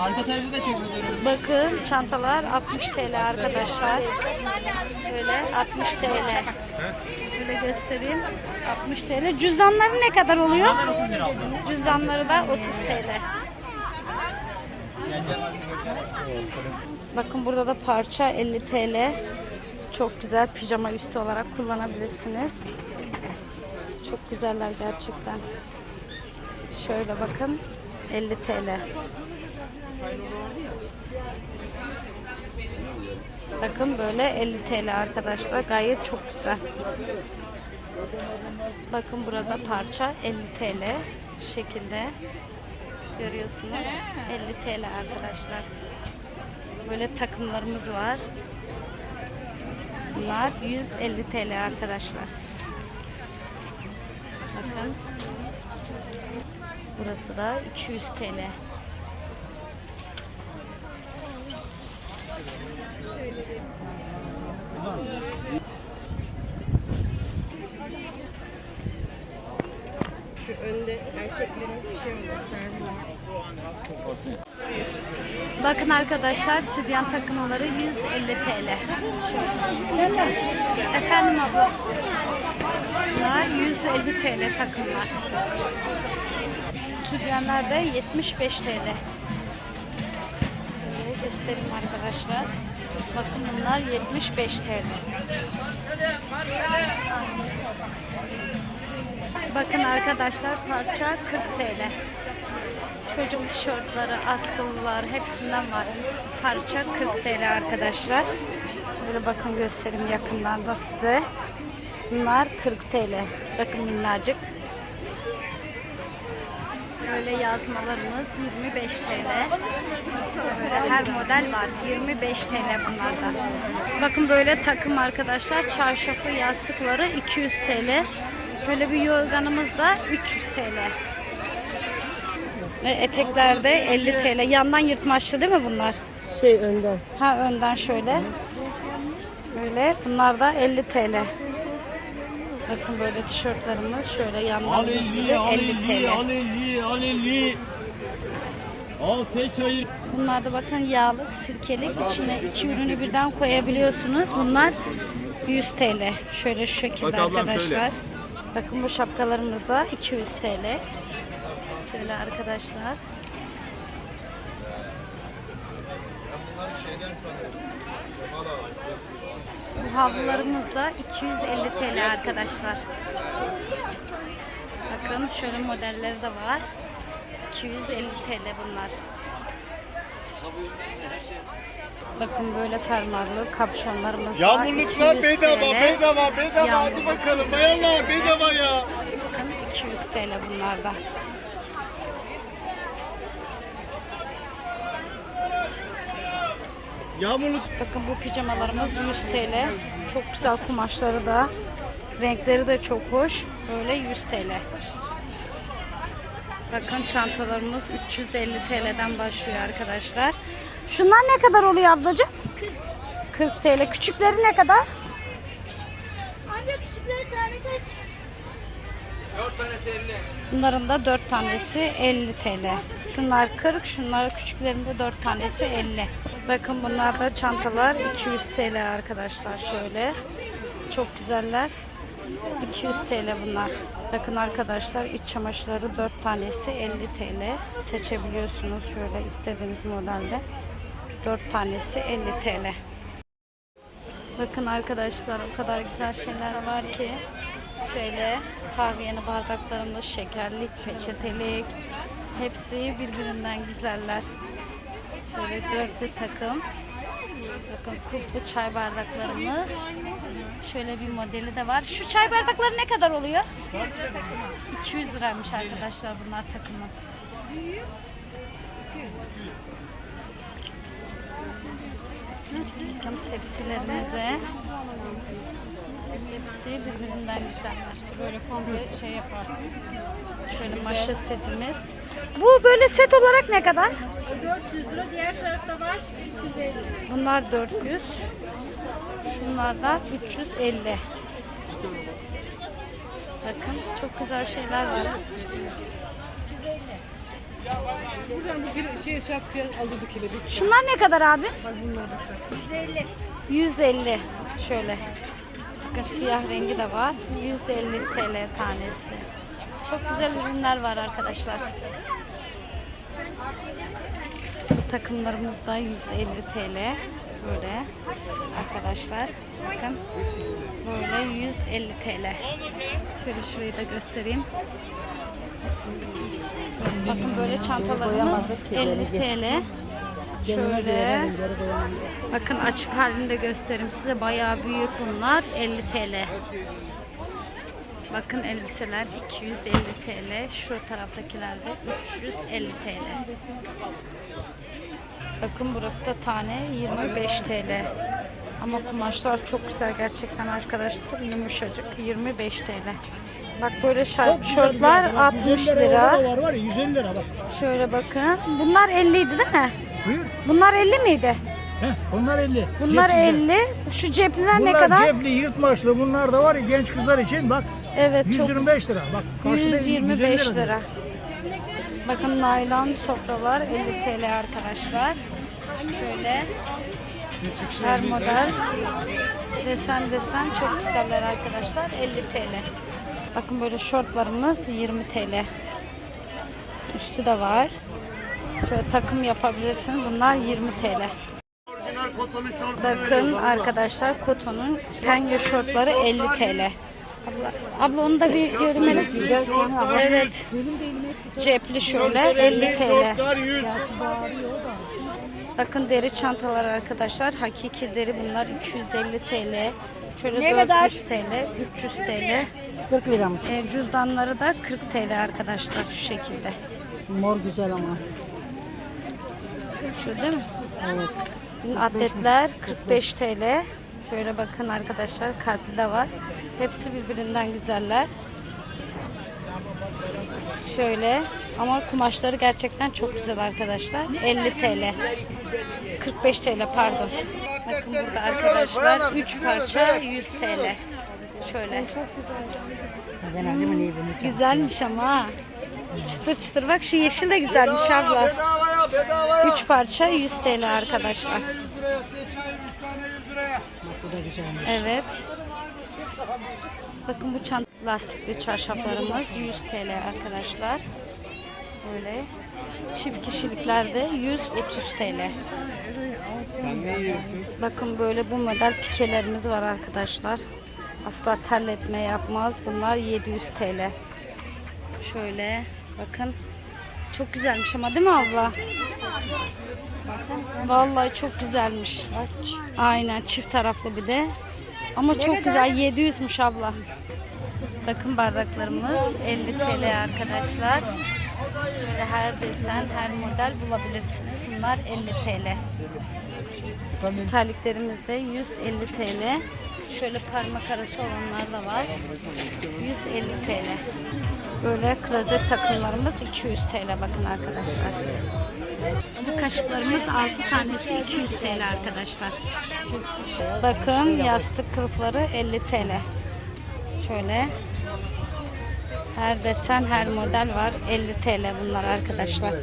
Arka tarafı da çekiyorum. Bakın çantalar 60 TL arkadaşlar. Böyle 60 TL. Böyle göstereyim. 60 TL. Cüzdanları ne kadar oluyor? 30 lira abla. Cüzdanları da 30 TL. Bakın burada da parça 50 TL. Çok güzel pijama üstü olarak kullanabilirsiniz. Çok güzeller gerçekten. Şöyle bakın 50 TL. Bakın böyle 50 TL arkadaşlar. Gayet çok güzel. Bakın burada parça 50 TL şekilde. Görüyorsunuz. 50 TL arkadaşlar. Böyle takımlarımız var. Bunlar 150 TL arkadaşlar. Bakın. Burası da 200 TL. Şu önde erkeklerin şey. Bakın arkadaşlar sütyen takımları 150 TL. Efendim abla. Bunlar 150 TL takımlar. Sütyenler de 75 TL. Böyle göstereyim arkadaşlar. Bakın bunlar 75 TL. Bakın arkadaşlar parça 40 TL. Çocuk tişörtleri, askılılar hepsinden var. Parça 40 TL arkadaşlar. Böyle bakın göstereyim yakından da size. Bunlar 40 TL. Bakın minnacık. Böyle yazmalarımız 25 TL. Böyle her model var. 25 TL bunlarda. Bakın böyle takım arkadaşlar. Çarşafı yastıkları 200 TL. Böyle bir yorganımız da 300 TL. Ve etekler de 50 TL. Yandan yırtmaçlı değil mi bunlar? Şey önden. Ha önden şöyle. Böyle bunlar da 50 TL. Bakın böyle tişörtlerimiz şöyle yandan Al yırtılıyor, 50, 50 al 50, TL. al 50, al 50. Al seç ayır. Bunlar da bakın yağlık, sirkelik. içine iki ürünü birden koyabiliyorsunuz. Bunlar 100 TL. Şöyle şu şekilde Bak ablam arkadaşlar. şöyle. Bakın bu şapkalarımız da 200 TL. Şöyle arkadaşlar. Havlularımız da 250 TL arkadaşlar. Bakın şöyle modelleri de var. 250 TL bunlar. Bakın böyle fermuarlı kapşonlarımız var. Yağmurluklar 200 bedava, TL. bedava, bedava. Yağmurluk. Hadi bakalım bayanlar bedava ya. Bakın 200 TL bunlarda. Yağmurluk Bakın bu pijamalarımız 100 TL. Çok güzel kumaşları da. Renkleri de çok hoş. Böyle 100 TL. Bakın çantalarımız 350 TL'den başlıyor arkadaşlar. Şunlar ne kadar oluyor ablacığım? 40 TL. Küçükleri ne kadar? Anne küçükleri tane kaç? Bunların da 4 tanesi 50 TL. Şunlar 40, şunlar küçüklerinde 4 tanesi 50. Bakın bunlar da çantalar 200 TL arkadaşlar şöyle. Çok güzeller. 200 TL bunlar. Bakın arkadaşlar iç çamaşırları 4 tanesi 50 TL. Seçebiliyorsunuz şöyle istediğiniz modelde. 4 tanesi 50 TL. Bakın arkadaşlar o kadar güzel şeyler var ki. Şöyle kahveyeni bardaklarımız, şekerlik, peçetelik. Hepsi birbirinden güzeller. Şöyle dörtlü takım. Bakın kulplu çay bardaklarımız. Şöyle bir modeli de var. Şu çay bardakları ne kadar oluyor? 200 liraymış arkadaşlar bunlar takımı. Bakın tepsilerimize. Hepsi birbirinden güzeller. Böyle komple şey yaparsın. Şöyle maşa setimiz. Bu böyle set olarak ne kadar? 400 lira diğer tarafta var 350. Bunlar 400. Şunlar da 350. Bakın çok güzel şeyler var. Buradan bir şey şapkaya alırdık gibi. Şunlar ne kadar abi? Bak bunlar da. 150. 150 şöyle. Bakın siyah rengi de var. 150 TL tanesi. Çok güzel ürünler var arkadaşlar. Takımlarımız da 150 TL. Böyle arkadaşlar. Bakın. Böyle 150 TL. Şöyle şurayı da göstereyim. Bakın böyle çantalarımız 50 TL. Şöyle. Bakın açık halinde göstereyim size. Bayağı büyük bunlar. 50 TL. Bakın elbiseler 250 TL. Şu taraftakiler de 350 TL. Bakın burası da tane 25 TL. Ama kumaşlar çok güzel gerçekten arkadaşlar. Yumuşacık 25 TL. Bak böyle şortlar 60 lira. var var ya 150 lira bak. Şöyle bakın. Bunlar 50 idi değil mi? Buyur. Bunlar 50 miydi? Heh, bunlar 50. Bunlar Cepsiz. 50. Şu cepliler ne Bunlar kadar? cepli, yırtmaçlı. Bunlar da var ya genç kızlar için bak. Evet çok 125 lira. Bak karşıda 125 150 lira. Bakın naylon sofralar 50 TL arkadaşlar. Şöyle her model desen desen çok güzeller arkadaşlar 50 TL. Bakın böyle şortlarımız 20 TL. Üstü de var. Şöyle takım yapabilirsiniz. Bunlar 20 TL. Bakın arkadaşlar kotonun penye şortları 50 TL. Abla, abla onu da bir görmelik. Evet. Cepli şöyle 50 TL. Şortlar 100. Bakın deri çantalar arkadaşlar. Hakiki deri bunlar 250 TL. Şöyle Ne 400 kadar? TL, 300 TL. 40 liramış. E, cüzdanları da 40 TL arkadaşlar şu şekilde. Mor güzel ama. Şu değil mi? Evet. Atletler 45 TL. Şöyle bakın arkadaşlar kalpli de var. Hepsi birbirinden güzeller. Şöyle ama kumaşları gerçekten çok güzel arkadaşlar. 50 TL. 45 TL pardon. Bakın burada arkadaşlar 3 parça 100 TL. Şöyle. Güzelmiş ama. Çıtır çıtır bak şu yeşil de güzelmiş abla. Bedavaya bedavaya. 3 parça 100 TL arkadaşlar. 100 liraya. Çay 3 tane 100 liraya. Bu da güzelmiş. Evet. Bakın bu çant lastikli çarşaflarımız 100 TL arkadaşlar. Böyle çift kişiliklerde 130 TL. Bakın böyle bu model pikelerimiz var arkadaşlar. Asla terletme yapmaz. Bunlar 700 TL. Şöyle bakın. Çok güzelmiş ama değil mi abla? Vallahi çok güzelmiş. Aynen çift taraflı bir de. Ama çok güzel 700'müş abla. Takım bardaklarımız 50 TL arkadaşlar. Böyle her desen, her model bulabilirsiniz. Bunlar 50 TL. Terliklerimiz de 150 TL. Şöyle parmak arası olanlar da var. 150 TL. Böyle klozet takımlarımız 200 TL bakın arkadaşlar. Kaşıklarımız 6 tanesi 200 TL arkadaşlar. Bakın yastık kılıfları 50 TL. Şöyle. Her desen her model var. 50 TL bunlar arkadaşlar.